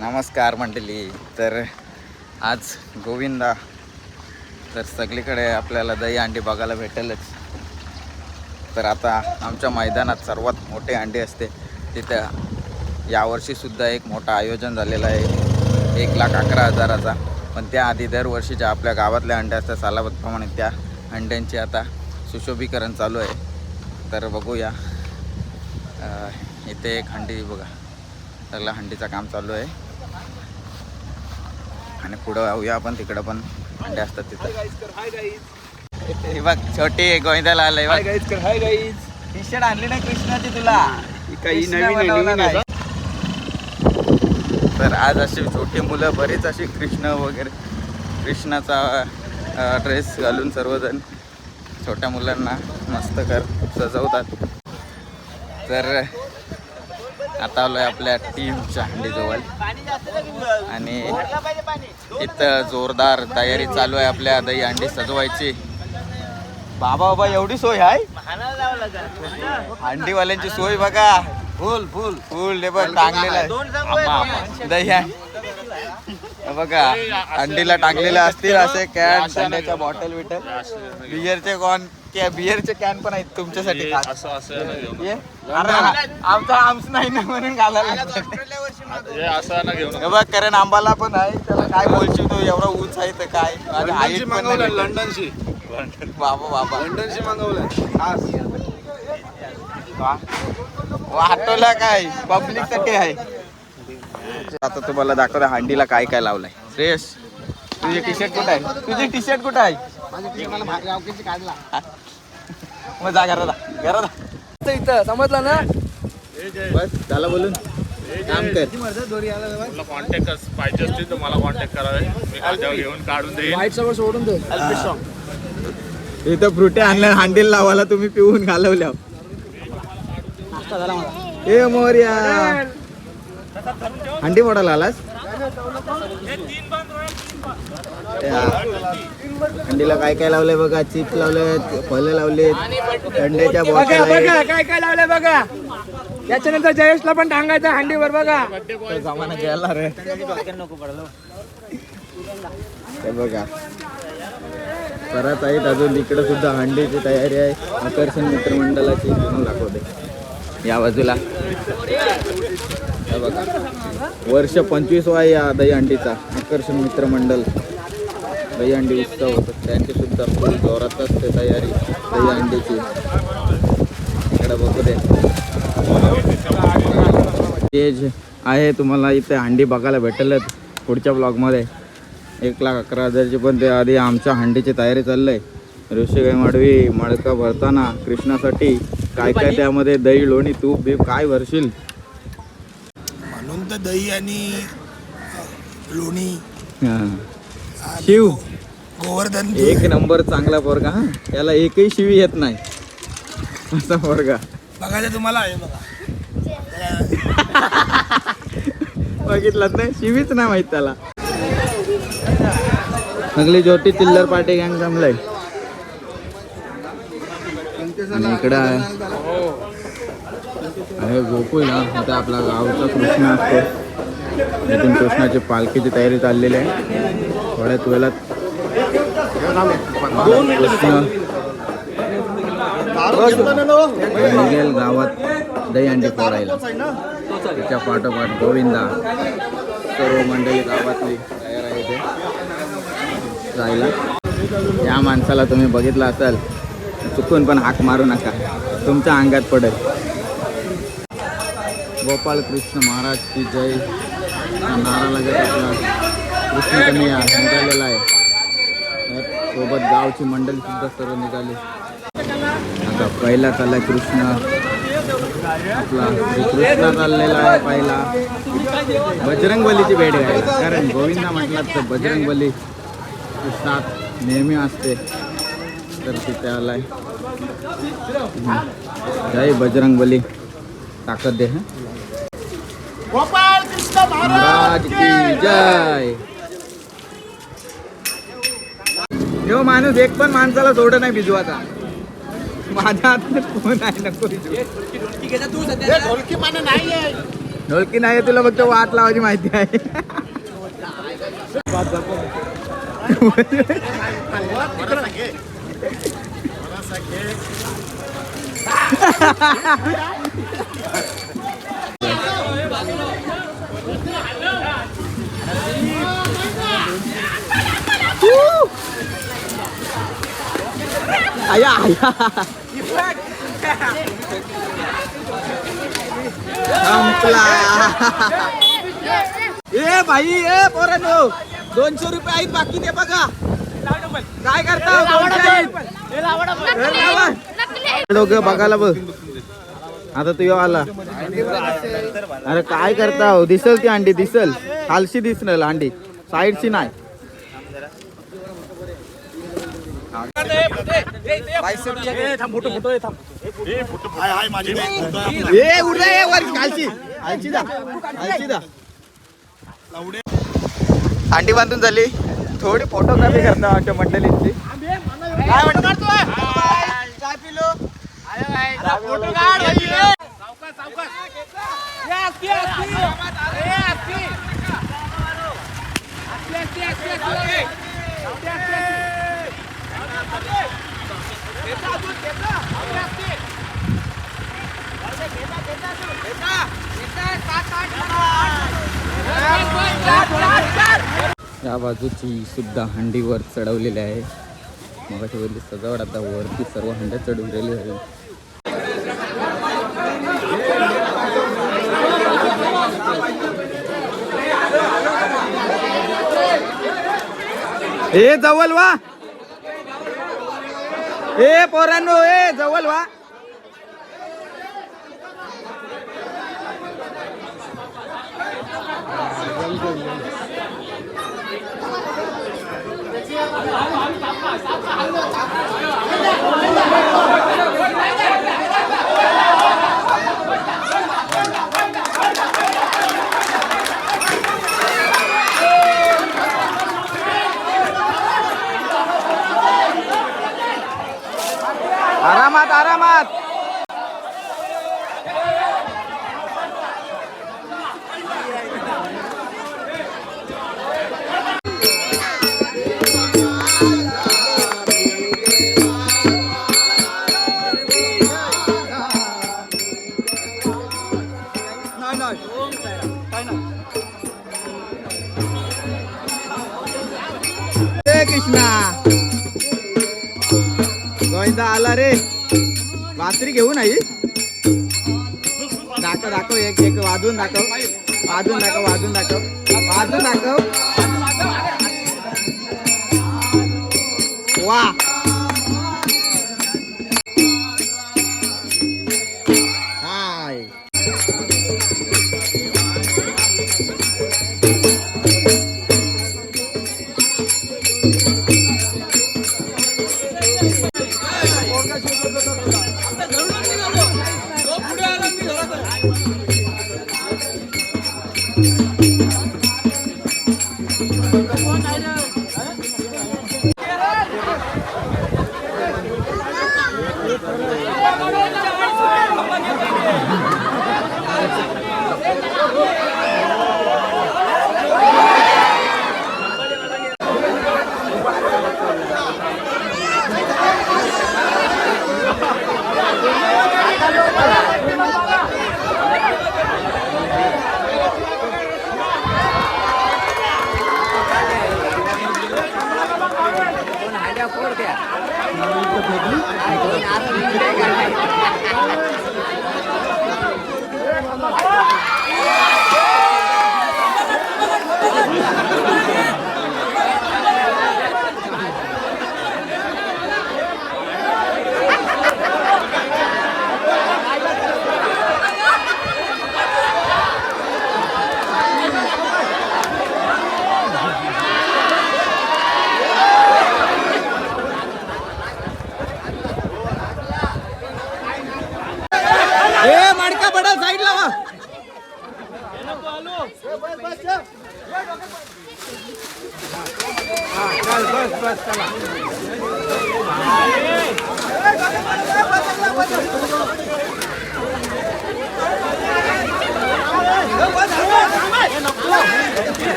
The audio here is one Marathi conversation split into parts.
नमस्कार मंडळी. तर आज गोविंदा तर सगळीकडे आपल्याला दही अंडी बघायला भेटेलच. तर आता आमच्या मैदानात सर्वात मोठे अंडे असते. तिथं यावर्षीसुद्धा एक मोठं आयोजन झालेलं आहे. एक लाख अकरा हजाराचा. पण त्याआधी दरवर्षीच्या आपल्या गावातल्या अंड्या असतात सालाबतप्रमाणे त्या अंड्यांचे आता सुशोभीकरण चालू आहे. तर बघूया. इथे एक हंडी बघा. सगळं हंडीचं काम चालू आहे. आणि पुढं जाऊया आपण तिकडं पण अंडे असतात तिथं. हे बघ छोटी गोविंदाला आलंय टी शर्ट आणली नाही कृष्णाची तुला. काही नवीन. तर आज अशी छोटी मुलं बरीच अशी कृष्ण वगैरे कृष्णाचा ड्रेस घालून सर्वजण छोट्या मुलांना मस्त कर सजवतात. तर आता आलोय आपल्या टीमच्या हंडीजवळ. आणि इथं जोरदार तयारी चालू आहे आपल्या दही अंडी सजवायची. बाबा बाबा एवढी सोय आहे? अंडीवाल्यांची सोय बघा. फुल फुल. फुल बघ टांगलेलं आहे. दही आहे. बघा अंडीला टांगलेले असतील असे कॅन अंड्याच्या बॉटल बिटल बियरचे कॉन बियरचे कॅन पण आहेत तुमच्यासाठी खास. असं असं ना घेऊन ये. अरे, आमचा आमच नाही ना म्हणून घालायला लागतं. हे असं ना घेऊन हे बघ कारण आंबाला पण आहे त्याला काय बोलशील तू एवढा उंच आहे तर काय? माझ्या height पण नाही भेटत. लंडनशी. बाबा बाबा. लंडनशी मागवलंय. वा. वाटोला काय? पब्लिकसाठी आहे. आता तुम्हाला दाखवतो हांडीला काय काय लावलंय. श्रेयस तुझे टी शर्ट कुठं आहे? तुझे टी शर्ट कुठं आहे? मग जा जा. इथं समजलं ना? बस झालं बोलून. काम कर. तुला कॉन्टॅक्ट पाहिजे असतील तर मला कॉन्टॅक्ट करावे मी माझ्यावर घेऊन काढून देईन. वाईट सगळं सोडून दे. इथं फ्रुटे आणल्या हांडीला लावायला तुम्ही पिऊन घालवल्या. ए मोर्या. हंडी मोडायला आलास? या. हंडीला काय काय लावलंय बघा चिप्स लावले फलं लावले अंड्याच्या बघा बघा काय काय लावलंय बघा. याच्यानंतर जयेशला पण टांगायचं हंडीवर बघा. जमाना गेला रे. हे बघा. परत आहेत अजून इकडे सुद्धा हंडीची तयारी आहे. आकर्षण मित्रमंडळाची. म्हणून दाखवते. या बाजूला. बघा. वर्ष पंचवीस आहे या दही हंडीचा. आकर्षण मित्रमंडळ. दही हंडी उत्सव होतो. त्यांची सुद्धा फुल जोरात असते तयारी. दही हंडीची इकडे बघू दे. स्टेज आहे. तुम्हाला इथे हंडी बघायला भेटेलच पुढच्या ब्लॉगमध्ये एक लाख अकरा हजारची पण ते आधी आमच्या हंडीची तयारी चालली आहे ऋषीगाई माडवी मडका भरताना कृष्णासाठी काय काय त्यामध्ये दही लोणी तूप बीप काय भरशील? म्हणून तर दही आणि लोणी. हां. शिव. गोवर्धन एक नंबर चांगला पोरगा हा. याला एकही शिवी येत नाही. असा पोरगा. बघायचं तुम्हाला आहे बघा. बघितलात नाही? शिवीच नाही माहीत त्याला. सगळी ज्योती चिल्लर पार्टी गँग जमलंय. इकडं आहे. गोकुळ ना इथं आपला गावचा कृष्ण असतो. इथून कृष्णाची पालखीची तयारी चाललेली आहे. थोड्याच वेळात निघेल गावात दही अंडी फोडायला त्याच्या पाठोपाठ गोविंदा. सर्व मंडळी गावातली तयार आहे ते जायला. या माणसाला तुम्ही बघितलं असाल चुकून पण हाक मारू नका. तुमच्या अंगात पडेल. गोपाल कृष्ण महाराज की जय. हा नारा लगत कृष्ण कन्या निघालेला आहे. सोबत गावची मंडळी सुद्धा सर्व निघाली. आता पहिला चाललाय कृष्ण. आपला कृष्ण चाललेला आहे पहिला. बजरंग बलीची भेट घ्यायला. कारण गोविंदा म्हटलात तर बजरंग बली कृष्णात नेहमी असते. तर तिथे आलाय. जय बजरंग बली ताकद दे हं. महाराज की जय! ह्यो माणूस एक पण माणसाला सोड नाही भिजवाचा माझ्या हातात फोन आहे नको भिजवू. ढोलकी नाही तुला फक्त वाट लावायची माहिती आहे. आया आया संपला ए भाई ए पोरांनो. दोनशे रुपये आहेत बाकी ते बघा. काय करता. दोघं बघायला बघ. आता तू आला. अरे काय करता हो? दिसल ती अंडी दिसल. खालशी दिसणार अंडी साईडची नाही ए उडे ए वर खालची खालची जा खालची जा अंडी बांधून झाली. थोडी फोटोग्राफी करणं आमच्या मंडळींची. काय म्हणतो काय पिलो. या बाजूची सुद्धा हंडीवर चढवलेली आहे. मग वरती सजावट आता वरती सर्व हंड्या चढवलेली आहे ए जवळ वा. ए पोरांनो ए जवळ वा. भाकरी घेऊन आई दाखव दाखव एक एक वाजून दाखव. वाजून दाखव वाजून दाखव.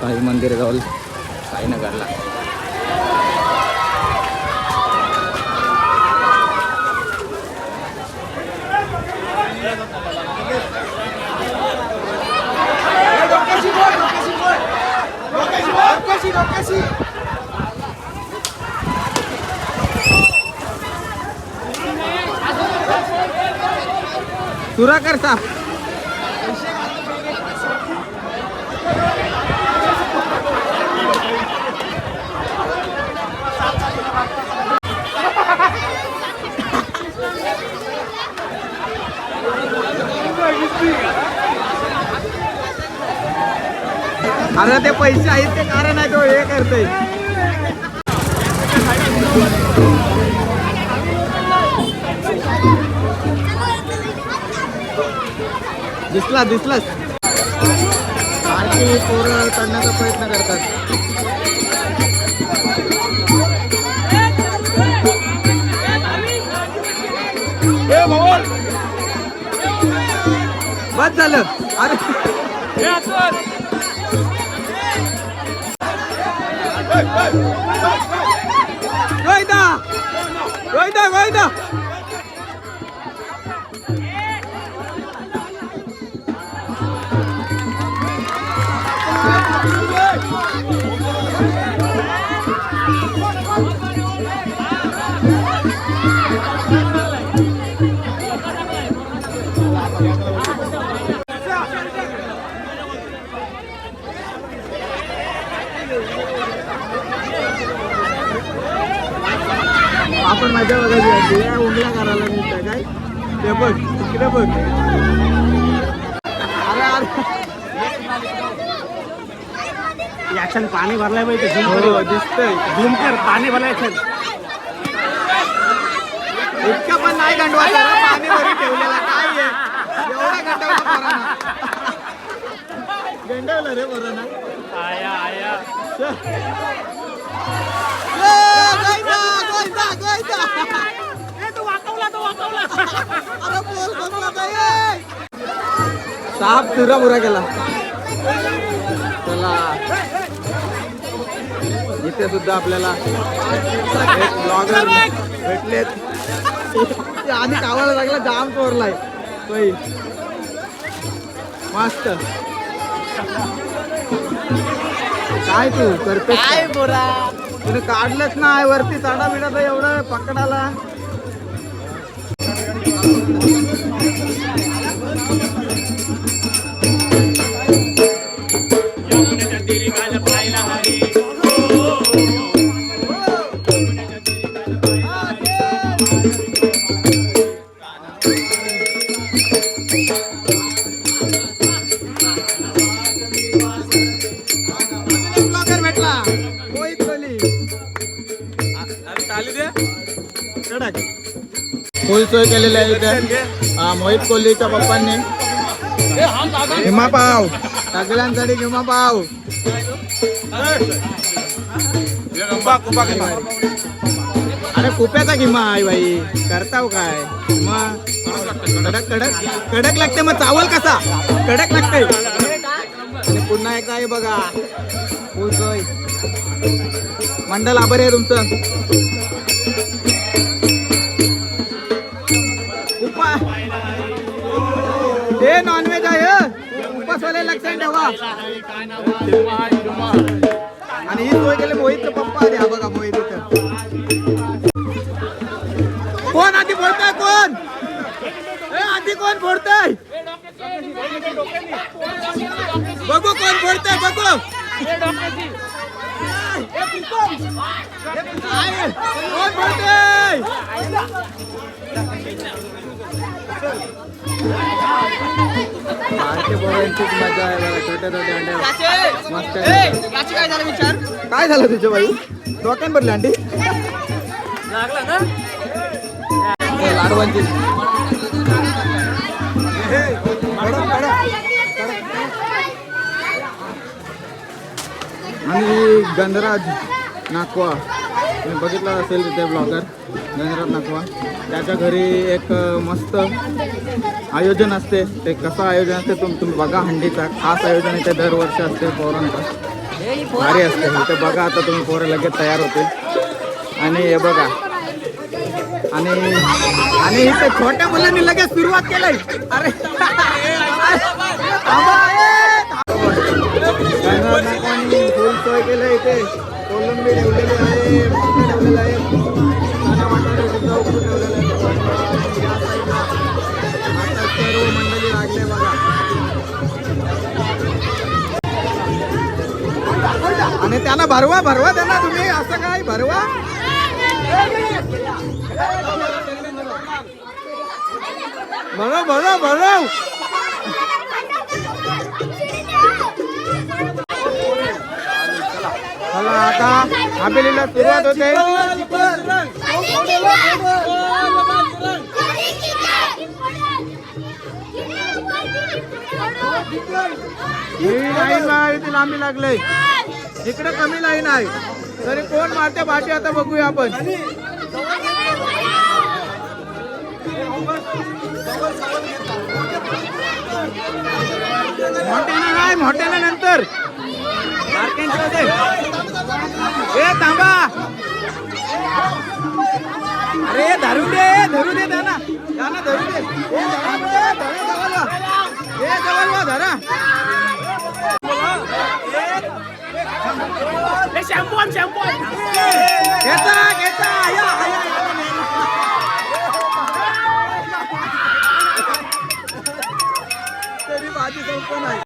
साई मंदिर जवळ साईनगरला. तुरा करता अरे ते पैसे आहेत ते कारण आहे तो हे करतोय. दिसला दिसलास आणखी पोरं चढण्याचा प्रयत्न करतात. बस झालं. अरे. गोयदा गोयदा गोयदा आपण मजा बघायची. ते उंगल्या करायला नुसतं काय? ते बघ तिकडे बघ. अरे अरे. याच्यात पाणी भरलाय पाहिजे हो दिसतंय. झूम कर पाणी भरलाय याच्यात इतकं पण नाही गंडवायचं रे, पाणी भरून ठेवलेला काय एवढा गंडवला गंडवलं रे पोरांना. आया आया. साप तुरा बुरा गेला चला. इथे सुद्धा आपल्याला एक ब्लॉगर भेटलेत. ते आधी कावायला लागला जाम चोरलाय बाई मस्त. काय तू? करते काय? बोरा? तुम्ही काढलंच नाही वरती चाडा बिडा तर एवढं पकडाला. सोय केलेली आहे इथे. मोहित कोहलीच्या पप्पांनी. हिमा पाव. सगळ्यांसाठी हिमा पाव. अरे कुप्याचा किमा आहे बाई. करताव काय? कडक कडक कडक लागते मग चावल कसा? कडक लागते. आणि पुन्हा एकदा आहे बघा. मंडल आभारी आहे तुमचं. हे नॉनव्हेज आहे. हं. उपासवाले लक्षात ठेवा. आणि ही सोय केली मोहित पप्पा आले हा बघा मोहित इथं. कोण आधी फोडताय कोण? ए, आधी कोण फोडताय बघू कोण फोडताय बघू. कोण फोडताय मजा आहे मस्त काय झालं काय झालं तुझ्या बाई? डोक्यान भरली आंटी लागला ना लाडवांची. आणि गंधराज नाकवा. तुम्ही बघितला असेल तिथे ब्लॉगर गणराज नागवा त्याच्या घरी एक मस्त आयोजन असते. ते कसं आयोजन असते तुम तुम्ही बघा हंडीचा. खास आयोजन इथे दरवर्षी असते पोरांचं. भारी असते. इथे बघा आता तुम्ही पोरं लगेच तयार होते आणि हे बघा. आणि आणि इथे छोट्या मुलांनी लगेच सुरुवात केली अरे थांबा, ए, फुल सोय केलं इथे. कोलंबी ठेवलेली आहे ठेवलेलं आहे आता सर्व मंडळी लागले बघा आणि त्यांना भरवा भरवा त्यांना तुम्ही असं काय भरवा भरव भरव भरव चला आता आंबेलीला सुरुवात होते ही लाईन आहे ती लांबी लागले. इकडे कमी लाईन आहे. तरी कोण मारते बाटी आता बघूया आपण. मोठ्यानं नाही मोठ्यानं नंतर. ए थांबा. अरे धरू दे धरू दे त्यांना त्यांना धरू दे. जवळ वा, धरा घेता घेता या, या, या. तरी भाजी संपत नाही.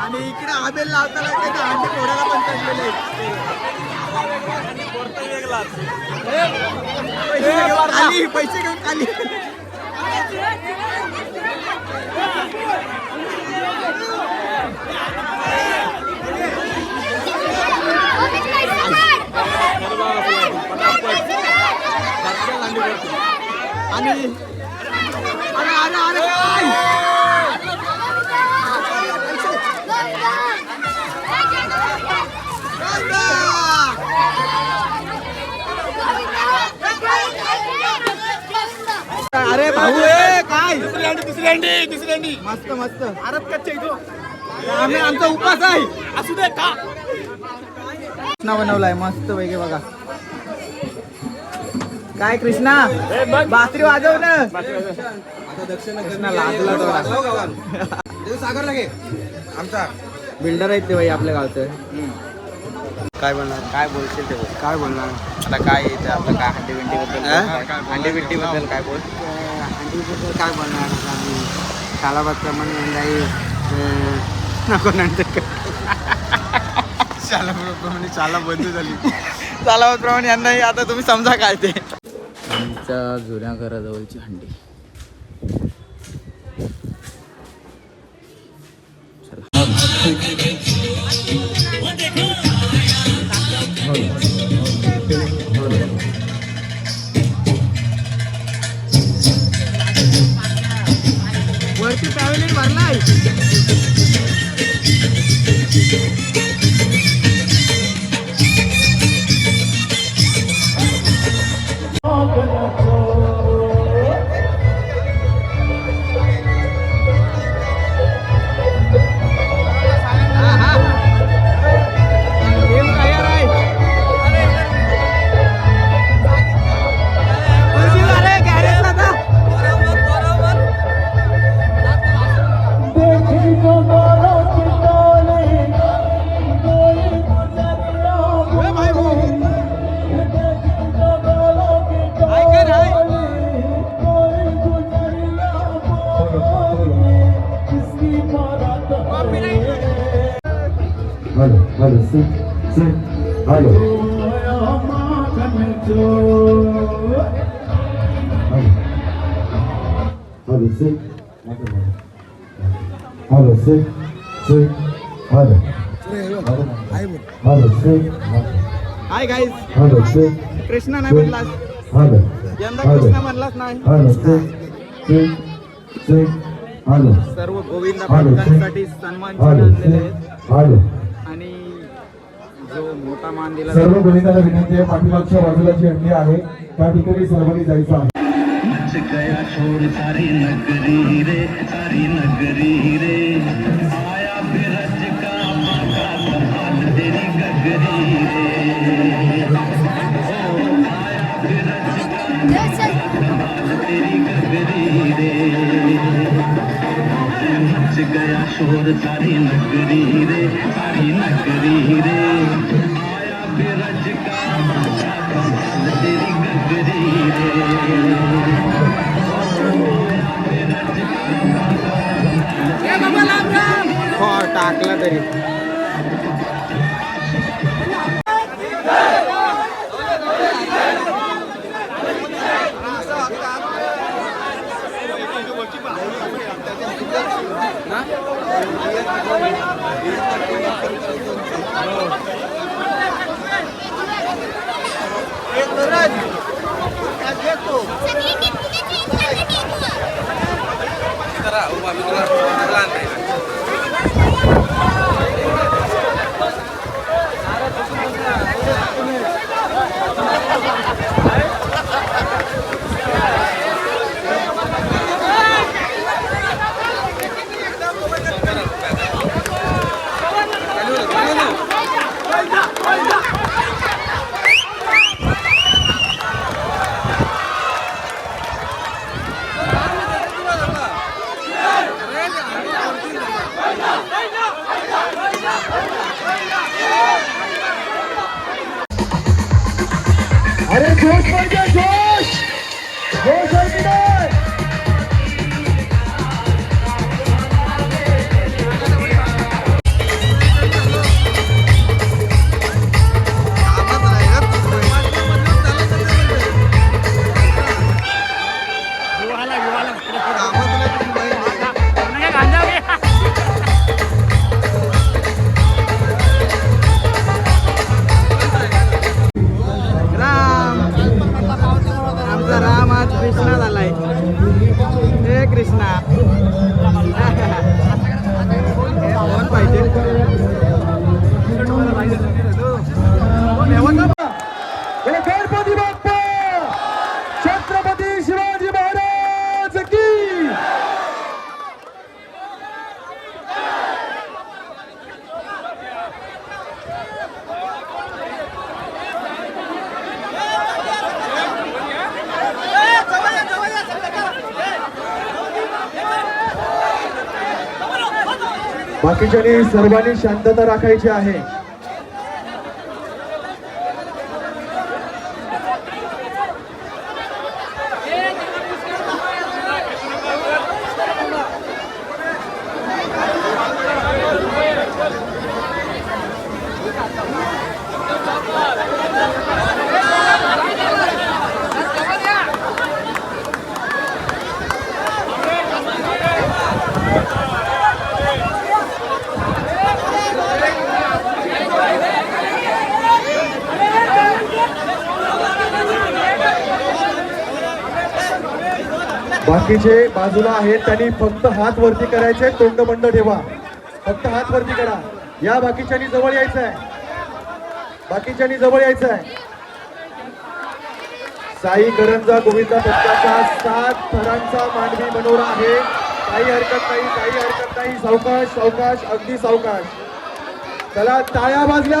आणि इकडे आबेल लावताना ते अंडी फोडायला पण चढलेले पैसे घेऊन खाली पैसे घेऊन खाली. आणि अरे अरे अरे काय? काय? दुसरी अंडी दुसरी अंडी दुसरी अंडी मस्त मस्त. अरे कच्चे आम्ही आमचा उपास आहे. असू दे का? कृष्णा बनवलाय मस्त पैकी बघा. काय कृष्णा? बासरी वाजव. ना कृष्णा लाजला सागर लागे. आमचा. बिल्डर आहेत ते बाई आपल्या गावचं. काय बोलणार? काय बोलशील ते बोल काय बोलणार? आता काय येतं आपलं काय हंडी बिंडी बद्दल हंडी बिंडी बद्दल काय बोल? हंडीबद्दल काय बोलणार? आता आम्ही मन मंडळी नको नंतर शालाप्रमाणे शाला बंद झाली. शालाप्रमाणे यांनाही आता तुम्ही समजा काय ते. आमच्या जुन्या घराजवळची हंडी. वरती Halo, halo, sit, sit, halo. Halo. Halo, sit. Halo, sit, sit, halo. Halo, sit, hi guys halo, sit, Krishna नाही म्हणलास halo. यंदा Halo. कृष्णा म्हणलास नाही Halo, sit, sit, sit, halo. सर्व गोविंदा Halo, भक्तांसाठी sit. सन्मान Halo, आणलेले मोठा मान दिला सर्व गणिताला विनंती आहे पाठीमागच्या बाजूला जी अंडी आहे. त्या ठिकाणी सर्वांनी जायचं आहे. गया छोड़ सारी नगरी रे सारी नगरी रे। आया बिरज का बाका कमाल तेरी गगरी रे। ओ आया बिरज का कमाल तेरी गगरी रे। मच गया शोर सारी नगरी रे सारी नगरी रे। बिरज का बाका कमाल तेरी गगरी रे हो टाकला तरी अरे Good ठिकाणी सर्वांनी शांतता राखायची आहे. बाकीचे बाजूला आहेत त्यांनी फक्त हात वरती करायचे तोंड बंद ठेवा. फक्त हात वरती करा. या बाकीच्यांनी जवळ यायचं आहे बाकीच्यांनी जवळ यायचं आहे साई करंजा गोविंदा पक्षाचा सात थरांचा मांडवी मनोरा आहे. काही हरकत नाही काही हरकत नाही. सावकाश सावकाश अगदी सावकाश. चला टाळ्या वाजल्या.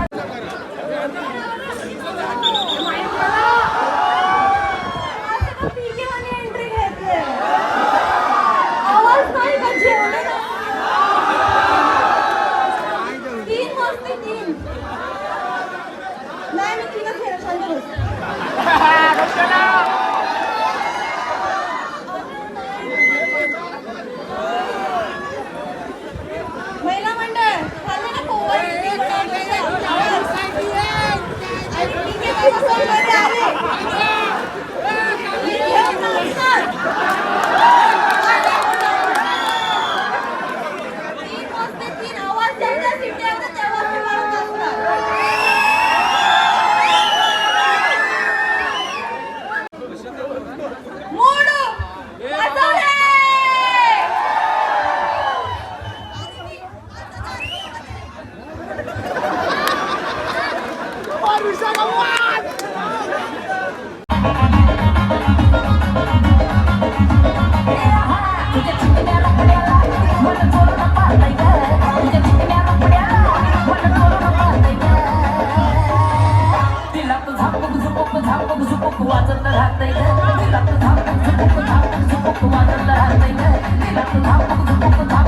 धाप धाप झापक झुपक वाजत राहतंय धाप धाप झुपक धाप झुपक वाजत राहतंय धाप धाप तर धाप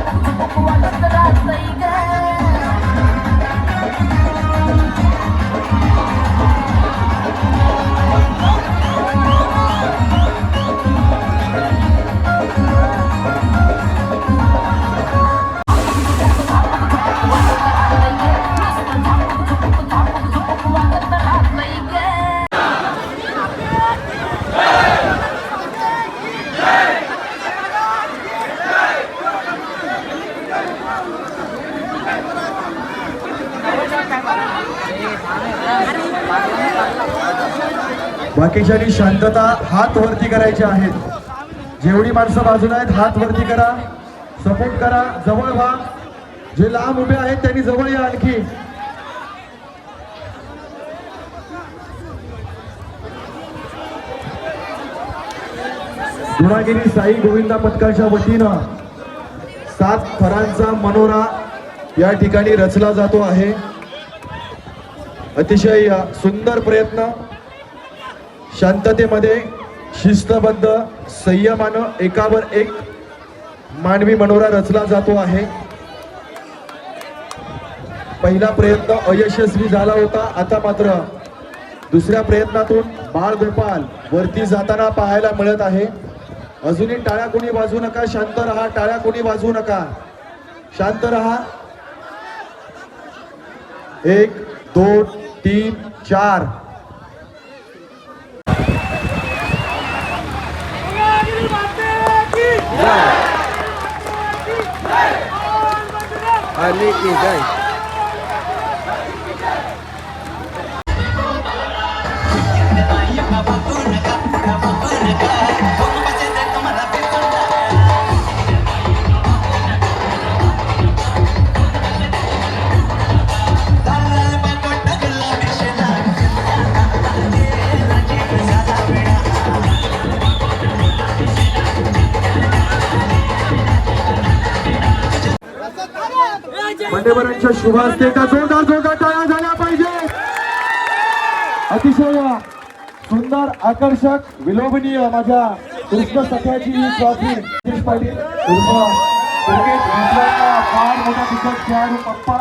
बाकीच्यानी शांतता हात वरती करायचे आहेत. जेवढी माणसं बाजूला आहेत हात वरती करा सपोर्ट करा जवळ व्हा. जे लांब उभे आहेत त्यांनी जवळ या आणखी. गुणागिरी साई गोविंदा पथकाच्या वतीनं सात थरांचा मनोरा या ठिकाणी रचला जातो आहे. अतिशय सुंदर प्रयत्न. शांततेमध्ये शिस्तबद्ध संयमानं एकावर एक मानवी मनोरा रचला जातो आहे. पहिला प्रयत्न अयशस्वी झाला होता. आता मात्र दुसऱ्या प्रयत्नातून बाळ गोपाल वरती जाताना पाहायला मिळत आहे. अजूनही टाळ्या कोणी वाजू नका. शांत राहा टाळ्या कोणी वाजवू नका. शांत राहा. एक दोन तीन चार. आले की जाय मान्यवरांच्या शुभ हस्ते का जोरदार जोरदार टाळ्या झाल्या पाहिजे. अतिशय सुंदर आकर्षक विलोभनीय माझ्या कृष्ण सख्याची ही ट्रॉफी पाटील फार मोठा दिग्गज खेळाडू पप्पा.